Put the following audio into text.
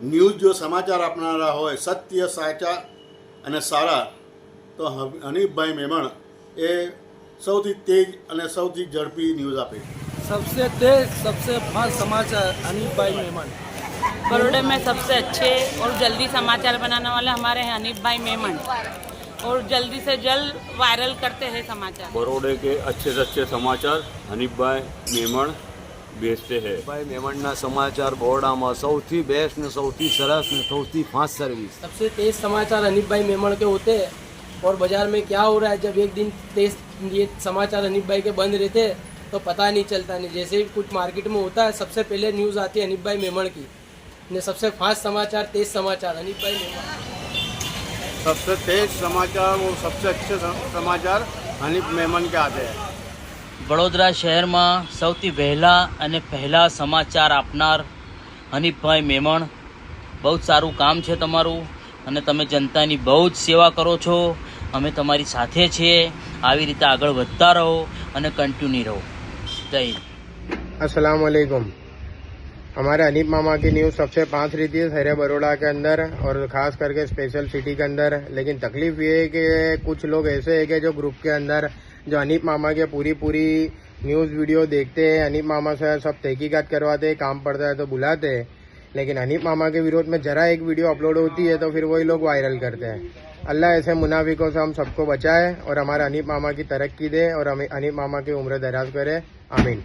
News જો સમાચાર આપનારા હોય સત્ય સાચા અને સારા તો હ- હનીફભાઈ મેમણ એ સૌથી તેજ અને સૌથી ઝડપી ન્યૂઝ આપે છે सबसे तेज सबसे फास्ट समाचार अनिल भाई मेमन बड़ोड़े में सबसे अच्छे और जल्दी समाचार बनाने वाले हमारे हैं हनीफ भाई मेमन और जल्दी से जल्द वायरल करते हैं समाचार बड़ौदे के अच्छे से अच्छे समाचार हनीफ भाई मेमण भेजते हैं ભાઈ મેમણના સમાચાર બોર્ડામાં સૌથી બેસ્ટ ને સૌથી સરસ ને સૌથી ફાસ્ટ સર્વિસ सबसे तेज समाचार अनिल भाई मेमन के होते हैं और बाजार में क्या हो रहा है जब एक दिन तेज ये समाचार अनिल भाई के बंद रहते हैं तो पता नहीं चलता नहीं जैसे ही कुछ मार्केट में होता है सबसे पहले न्यूज़ आती है अनिल भाई मेमन की ने सबसे फास्ट समाचार तेज समाचार अनिल भाई मेमन सबसे तेज समाचार और सबसे अच्छे समाचार हनीफ मेमन के आते हैं વડોદરા શહેરમાં સૌથી વહેલા અને પહેલા સમાચાર આપનાર હનીફભાઈ મેમણ બહુ જ સારું કામ છે તમારું અને તમે જનતાની બહુ જ સેવા કરો છો અમે તમારી સાથે છીએ આવી રીતે આગળ વધતા રહો અને કન્ટિન્યू રહો જય હિન્દ अस्सलाम वालेकुम हमारे अनीप मामा की न्यूज़ सबसे पाँच रहती है शहर बड़ोड़ा के अंदर और ख़ास करके स्पेशल सिटी के अंदर लेकिन तकलीफ ये है कि कुछ लोग ऐसे हैं कि जो ग्रुप के अंदर जो अनीप मामा के पूरी पूरी न्यूज़ वीडियो देखते हैं, अनीप मामा से सब तहकीकत करवाते हैं, काम पड़ता है तो बुलाते हैं। लेकिन अनिप मामा के विरोध में जरा एक वीडियो अपलोड होती है तो फिर वही लोग वायरल करते हैं। अल्लाह ऐसे मुनाफिकों से हम सबको बचाए और हमारे अनीप मामा की तरक्की दे और हमें अनीप मामा की उम्र दराज करे। आमीन।